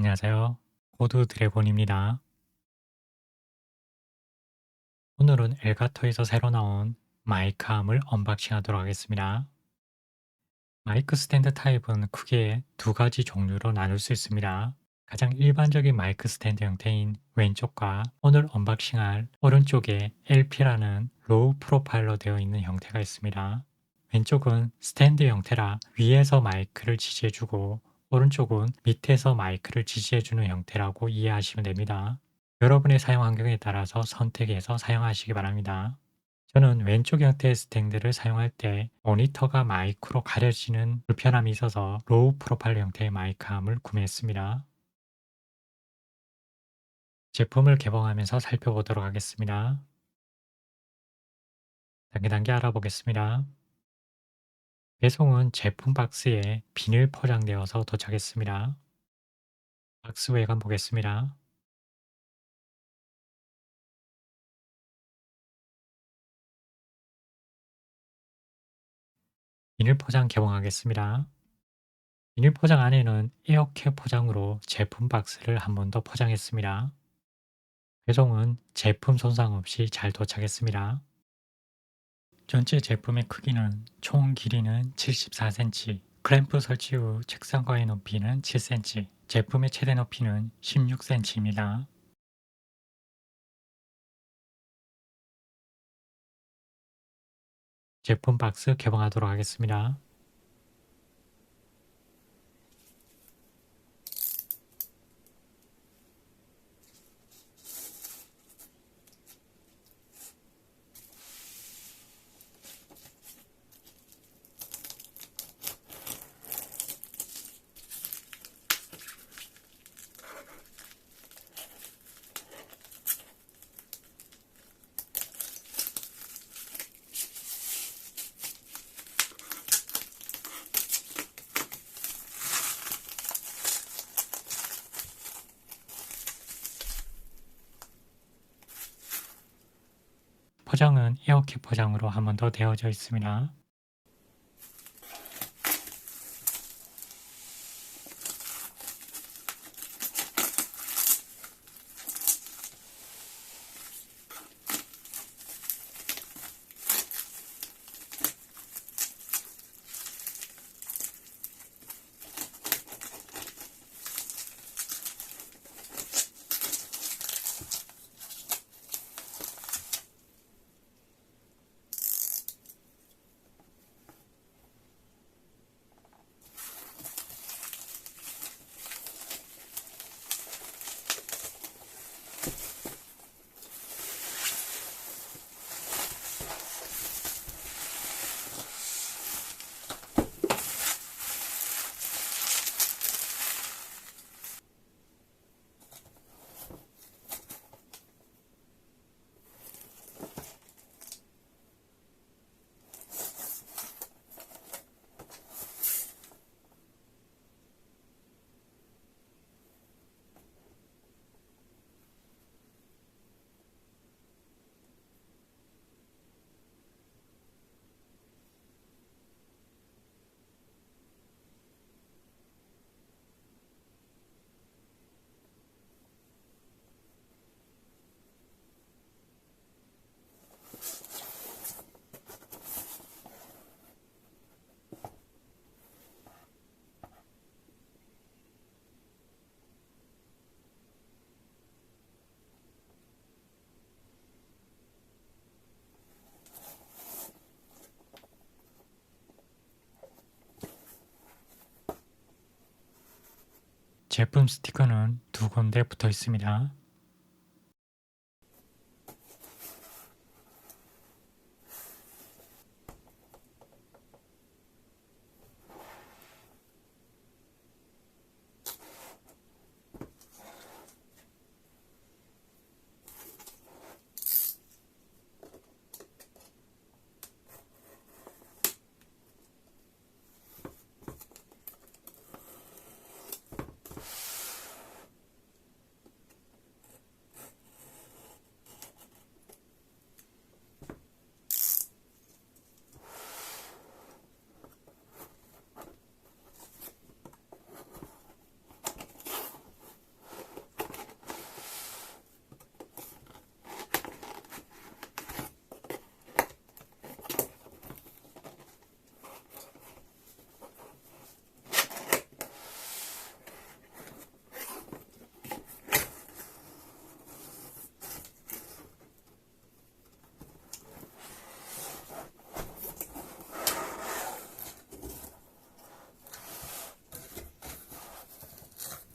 안녕하세요. 코드 드래곤입니다. 오늘은 엘가토에서 새로 나온 마이크 암을 언박싱 하도록 하겠습니다. 마이크 스탠드 타입은 크게 두 가지 종류로 나눌 수 있습니다. 가장 일반적인 마이크 스탠드 형태인 왼쪽과 오늘 언박싱할 오른쪽에 LP라는 로우 프로파일로 되어 있는 형태가 있습니다. 왼쪽은 스탠드 형태라 위에서 마이크를 지지해주고 오른쪽은 밑에서 마이크를 지지해주는 형태라고 이해하시면 됩니다. 여러분의 사용 환경에 따라서 선택해서 사용하시기 바랍니다. 저는 왼쪽 형태의 스탠드를 사용할 때 모니터가 마이크로 가려지는 불편함이 있어서 로우 프로파일 형태의 마이크암을 구매했습니다. 제품을 개봉하면서 살펴보도록 하겠습니다. 단계 단계 알아보겠습니다. 배송은 제품 박스에 비닐 포장되어서 도착했습니다. 박스 외관 보겠습니다. 비닐 포장 개봉하겠습니다. 비닐 포장 안에는 에어캡 포장으로 제품 박스를 한 번 더 포장했습니다. 배송은 제품 손상 없이 잘 도착했습니다. 전체 제품의 크기는 총 길이는 74cm, 클램프 설치 후 책상과의 높이는 7cm, 제품의 최대 높이는 16cm입니다. 제품 박스 개봉하도록 하겠습니다. 포장은 에어캡 포장으로 한 번 더 되어져 있습니다. 제품 스티커는 두 군데 붙어 있습니다.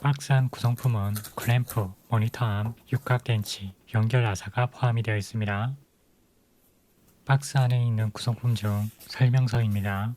박스 안 구성품은 클램프, 모니터암, 육각 렌치, 연결 나사가 포함이 되어 있습니다. 박스 안에 있는 구성품 중 설명서입니다.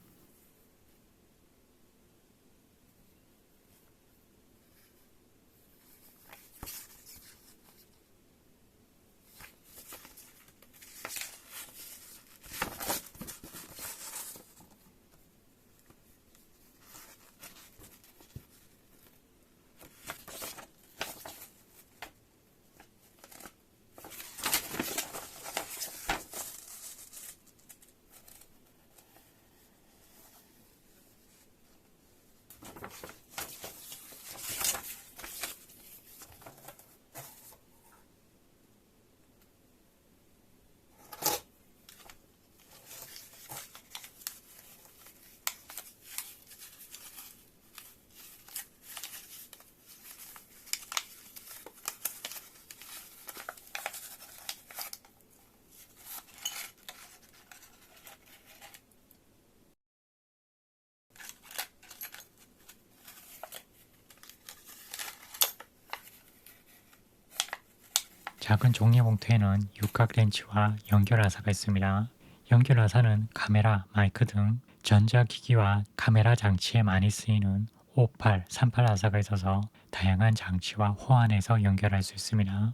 작은 종이 봉투에는 육각 렌치와 연결 하사가 있습니다. 연결 하사는 카메라, 마이크 등 전자기기와 카메라 장치에 많이 쓰이는 58, 38 하사가 있어서 다양한 장치와 호환해서 연결할 수 있습니다.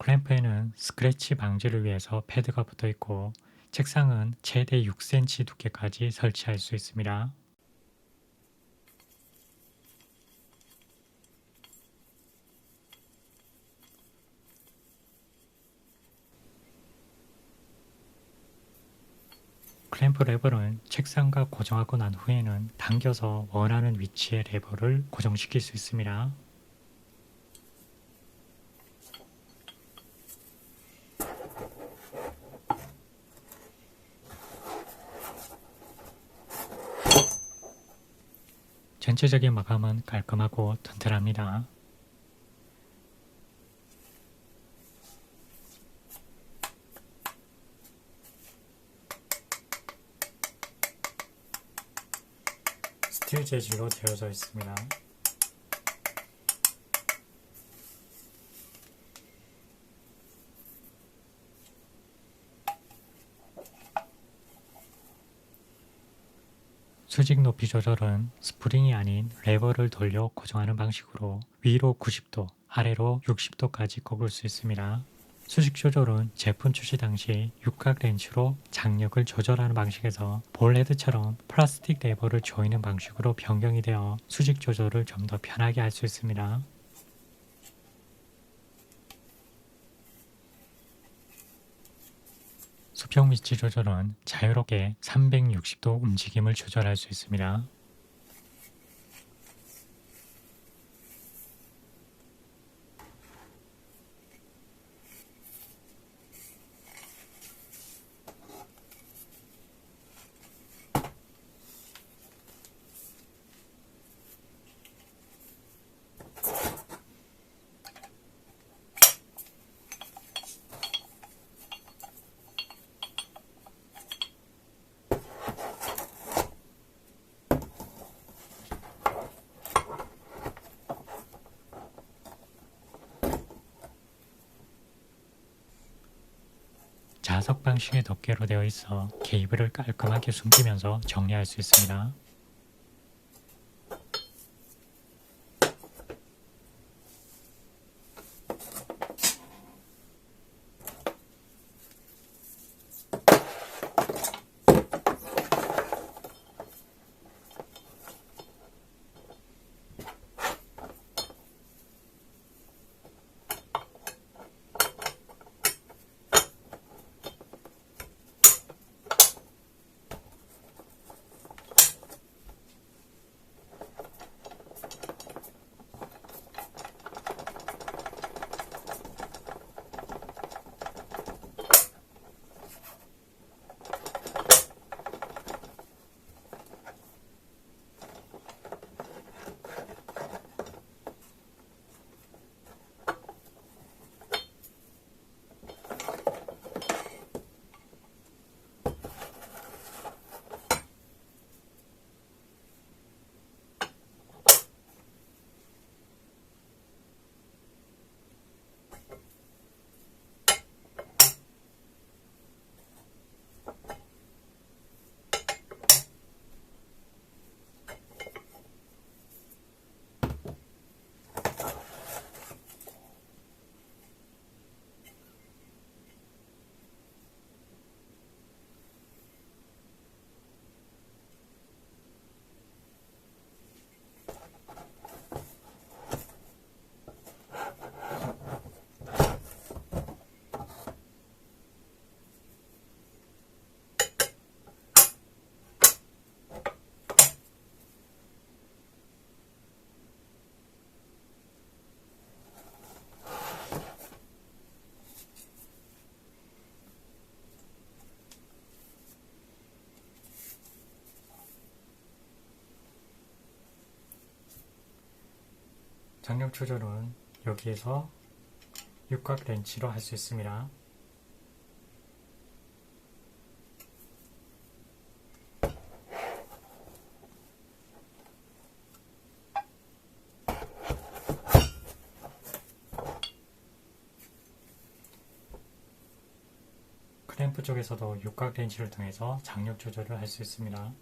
클램프에는 스크래치 방지를 위해서 패드가 붙어 있고 책상은 최대 6cm 두께까지 설치할 수 있습니다. 클램프 레버는 책상과 고정하고 난 후에는 당겨서 원하는 위치에 레버를 고정시킬 수 있습니다. 전체적인 마감은 깔끔하고 튼튼합니다. 스틸 재질로 되어져 있습니다. 수직 높이 조절은 스프링이 아닌 레버를 돌려 고정하는 방식으로 위로 90도, 아래로 60도까지 꺾을 수 있습니다. 수직 조절은 제품 출시 당시 육각 렌치로 장력을 조절하는 방식에서 볼헤드처럼 플라스틱 레버를 조이는 방식으로 변경이 되어 수직 조절을 좀 더 편하게 할 수 있습니다. 수평 위치 조절은 자유롭게 360도 움직임을 조절할 수 있습니다. 자석 방식의 덮개로 되어 있어 케이블을 깔끔하게 숨기면서 정리할 수 있습니다. 장력 조절은 여기에서 육각 렌치로 할 수 있습니다. 크램프 쪽에서도 육각 렌치를 통해서 장력 조절을 할 수 있습니다.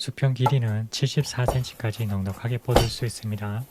수평 길이는 74cm까지 넉넉하게 뻗을 수 있습니다.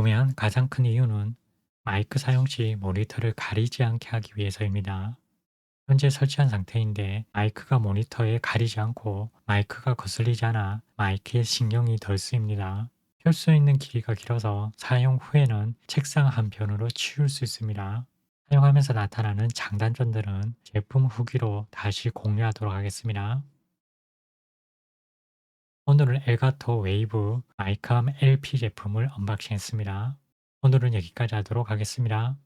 구매한 가장 큰 이유는 마이크 사용 시 모니터를 가리지 않게 하기 위해서입니다. 현재 설치한 상태인데 마이크가 모니터에 가리지 않고 마이크가 거슬리지 않아 마이크에 신경이 덜 쓰입니다. 펼 수 있는 길이가 길어서 사용 후에는 책상 한편으로 치울 수 있습니다. 사용하면서 나타나는 장단점들은 제품 후기로 다시 공유하도록 하겠습니다. 오늘은 엘가토 웨이브 마이크암 LP 제품을 언박싱 했습니다. 오늘은 여기까지 하도록 하겠습니다.